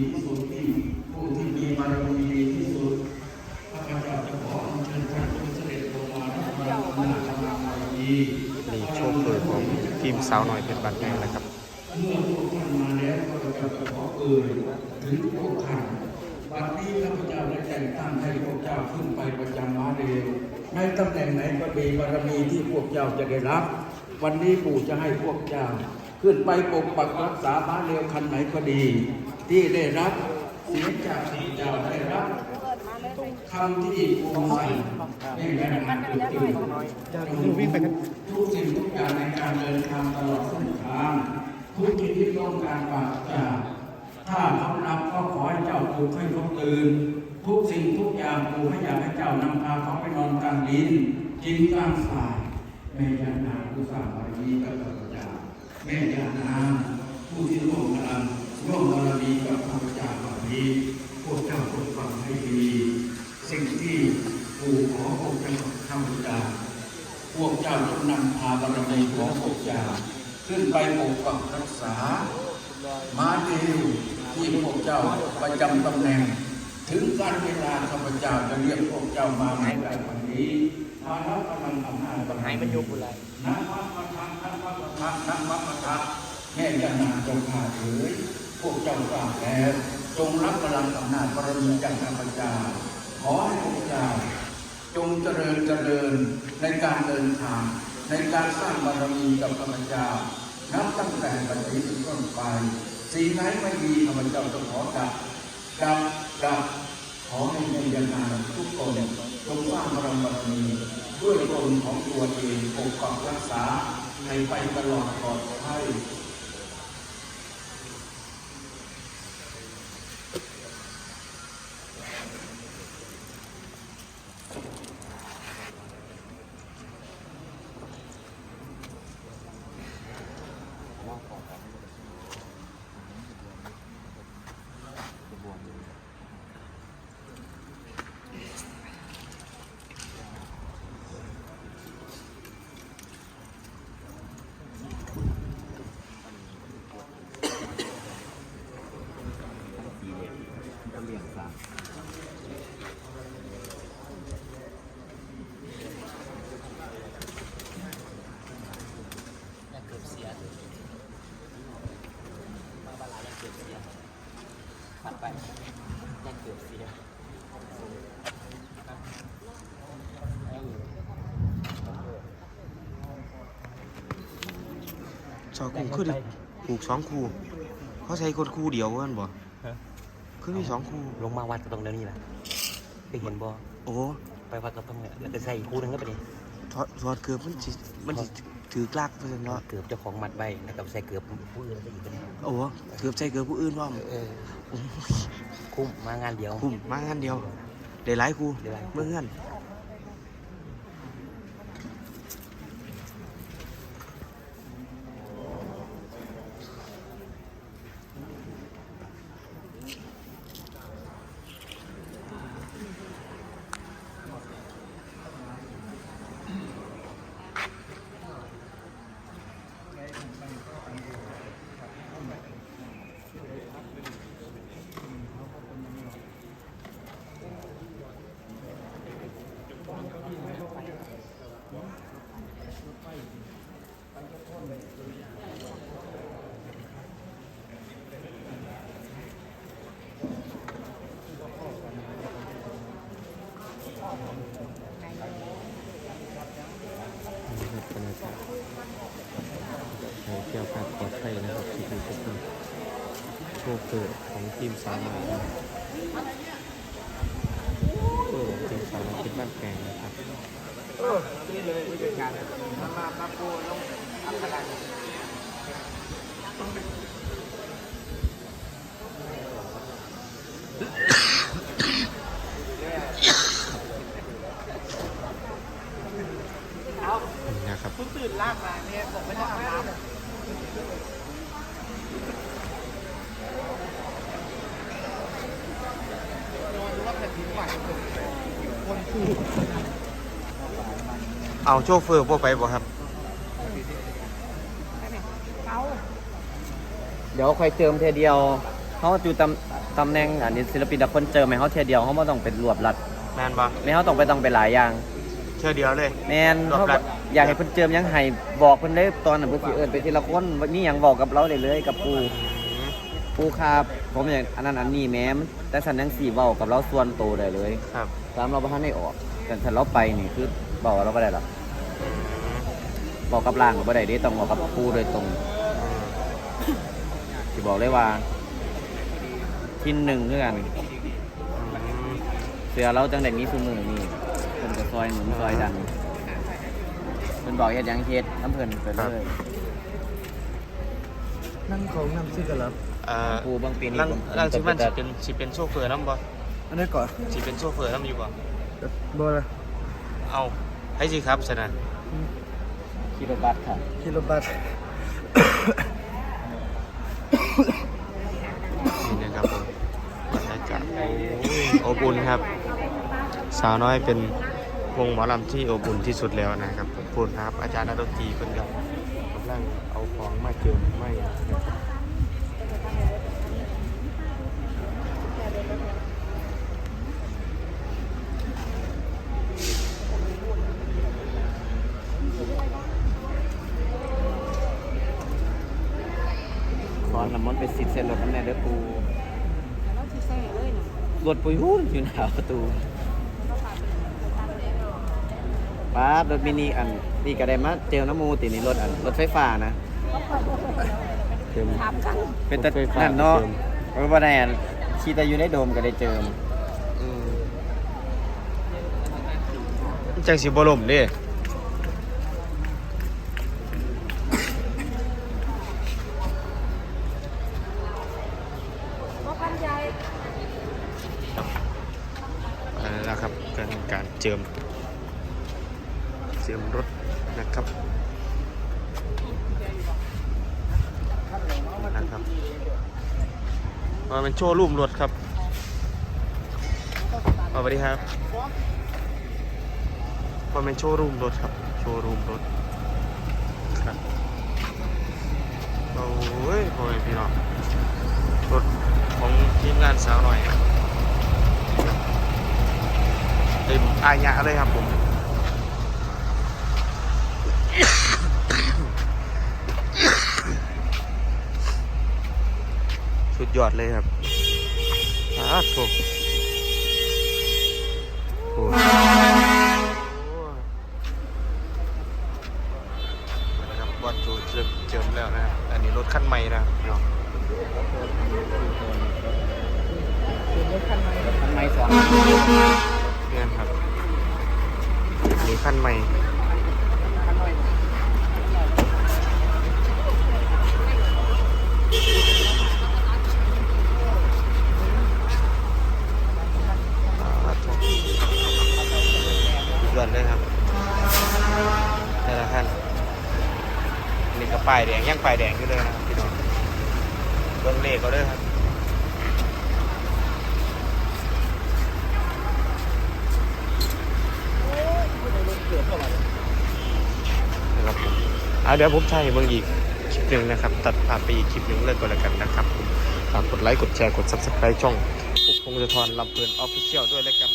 ที่สุดที่ผู้ที่มีบารมีดีที่สุดข้าพเจ้าจะขอเชิญท่านจงเสด็จลงมารับพระอำนาจกำลังบารมีนี่โชคเปิดของทีมสาวน้อยเพชรบันแพงนะครับ เมื่อพวกท่านมาแล้วข้าพเจ้าจะขอเอ่ยถึงพวกท่านวันนี้ข้าพเจ้าได้แต่งตั้งให้พวกเจ้าขึ้นไปประจำมาเร็วในตำแหน่งไหนก็มีบารมีที่พวกเจ้าจะได้รับ วันนี้ปู่จะให้พวกเจ้า ขึ้นไปปกปักรักษาม้านเร็วคันไหนก็ดี ที่ได้รับเสียงจากที่เจ้าได้รับคำที่ภูมิใจได้แรงงานเกิดขึ้นทุกสิ่งทุกอย่างในการเดินทางตลอดเส้นทางทุกที่ที่ต้องการฝากจากถ้าเขาหลับก็ขอให้เจ้าปลุกให้เขาตื่นทุกสิ่งทุกอย่างปลูกให้อยากให้เจ้านำพาเขาไปนอนกลางดินกินกลางสายแม่ยานาผู้สร้างบารมีกับข้าพเจ้าแม่ยานาผู้ที่ร่วมกำลัง ร่วมบารมีกับข้าพเจ้าแบบนี้พวกเจ้าจงฟังให้ดี สิ่งที่ปู่ขอพวกเจ้าข้าพเจ้าพวกเจ้าจงนำพาบารมีของพวกเจ้าขึ้นไปปกปักรักษา มาเดียวที่พวกเจ้าประจำตำแหน่ง ถึงการเวลาข้าพเจ้าจะเรียกพวกเจ้ามาในแต่วันนี้มารับกำลังอำนาจบารให้มีมันยกบุไรนักวัดประทักนักวัดประทักนักวัดประทักแม่ยานาจงอาเอ๋ย พวกเจ้าทราบแล้วจงรับพลังอำนาจบารมีจากข้าพเจ้าขอให้พวกเจ้าจงเจริญเจริญในการเดินทาง ในการสร้างบารมีกับข้าพเจ้านับตั้งแต่บัดนี้เป็นต้นไปสิ่งไหนไม่ดีข้าพเจ้าจะขอดับดับดับขอให้ในยานานทุกคนจงสร้างบารมีด้วยตนของตัวเองปกปักรักษาให้ไปตลอดปลอดภัย ยังเกือบเสียมาบาลายังเกือบเสียปัดไปยังเกือบเสียสองคู่คือดิผูกสองคู่เขาใช้คนคู่เดียวกันบ่ คือมีสองคู่ลงมาวัดก็ต้องเดี๋ยวนี้แหละไปเห็นบ่โอ้ไปวัดก็ต้องเนี่ยแล้วก็ใส่อีกคู่หนึงก็ไปดิถอดถอดเกือบมันสิมันสิถือกลากเพื่อนเนาะเกือบเจ้าของมัดใบแล้วก็ใส่เกือบผู้อื่นไปอีกก็ได้โอ้เกือบใจเกือบผู้อื่นว่าเออคุ้มมางานเดียวคุ้มมางานเดียวได้หลายคู่ได้หลายคู่เมื่อเงินนี่ บรรยากาศให้เที่ยวกับปลอดภัยนะครับที่ดีทุกโชคเปิดของทีมสาวน้อยครับเอทีมสาวน้อยเป็นบ้านแกงนะครับ นี่นะครับตื่นลากมาเนี่ยผมไม่ได้อาบน้ำนอนรู้ว่าแผ่นดินไหวคนคู่ เอาโชเฟอร์พวกไปบ่ครับ เขาเดี๋ยวคอยเติมเทเดียวเขาอยู่ตำตำแหน่งอันนี้ศิลปินแต่คนเจอไหมเขาเทียเดียวเขาไม่ต้องเป็นรวบรัดแมนบ่ไม่เขาต้องไปต้องไปหลายอย่างเชื่อเดียวเลย แมนรวบเขารัด อยากให้เพิ่นเจิมยังให้บอกเพิ่นเลยตอนนั้นเพิ่นสิเอิ้นไปทีละคนว่ามีหยังบอกกับเราได้เลยกับปูอืมปูครับผมอยากอันนั้นอันนี้แม้มแต่สันยังสี่เว้ากับเราส่วนโตวได้เลย ครับ ตามเราบ่ทันได้ออกแต่ถ้าเราไปนี่คือ บอกว่าเราบ่ได้หรอกบอกกับล่างก็บ่ได้เด้ต้องบอกกับปูโดยตรงอืมสิบอกเลยว่าทินหนึ่งคือกันอืมเสือเราจังได้มีซุมือนี่เพิ่นก็ซอยหนุนซอยดันเพิ่นบอกเฮ็ดหยังเฮ็ดน้ำเพิ่นไปเลยนั่งของนำซื้อกันแล้วเอ่อปูบางปีนี้ลังผมลังสิมันจะสิเป็นสิเป็นโชเฟอร์นำบ่อันนี้ก่อนสิเป็นโชเฟอร์นำอยู่บ่บ่ละเอา ให้สิครับซะนะขี่รถบัสค่ะกิโลบัตนี่นะครับผมบรรยากาศโอ้ยอบอุ่นครับ สาวน้อยเป็นวงหมอลำที่อบอุ่นที่สุดแล้วนะครับขอบคุณครับ อาจารย์นักดนตรีเพิ่นกับกำลังเอาของมาเจิมไม่นะครับ อน้ำมันต์ไปสิบเซนรถน้ำแน่เด้อปูรถปุยหุ้นอยู่หน้าประตูป้ารถมินิอันนี่ก็ได้มาเจลน้ำมูตินี่รถอันรถไฟฟ้านะเจิมเป็นแต่รถไฟฟ้านั่นเนาะเจิมเออบ่ได้อันขี่แต่อยู่ในโดมก็ได้เจิมอืมจังสิบ่ล่มเด้ เอาละแล้วครับการการ เจิม เจิมรถนะครับนะครับมาเป็นโชว์รูมรถครับสวัสดีครับมาเป็นโชว์รูมรถครับ โชว์รูมรถครับโอ้ยโอ้ยพี่น้องรถของทีมงานสาวหน่อย เต็ม อายะเลยครับผม สุดยอดเลยครับอาโถโอ้นะครับวัดจูเจิมเจิมแล้วนะครับอันนี้รถคันใหม่นะครับพี่น้องทำไมสอง ใหม่อ่าโถสุดยอดเลยครับแต่ละคันอันนี่ก็ป้ายแดงยังป้ายแดงอยู่เลยนะครับพี่น้องเบิ้องเลขก็ด้วยครับผมอ่า เดี๋ยวผมใช้เบิ่งอีกคลิปหนึ่งนะครับ ตัดภาพไปอีกคลิปหนึ่งเลยก็แล้วกันนะครับฝากกดไลค์กดแชร์กดซับสไครต์ช่องปุกพงศธรลำเพลินออฟฟิเชียลด้วยแล้วกัน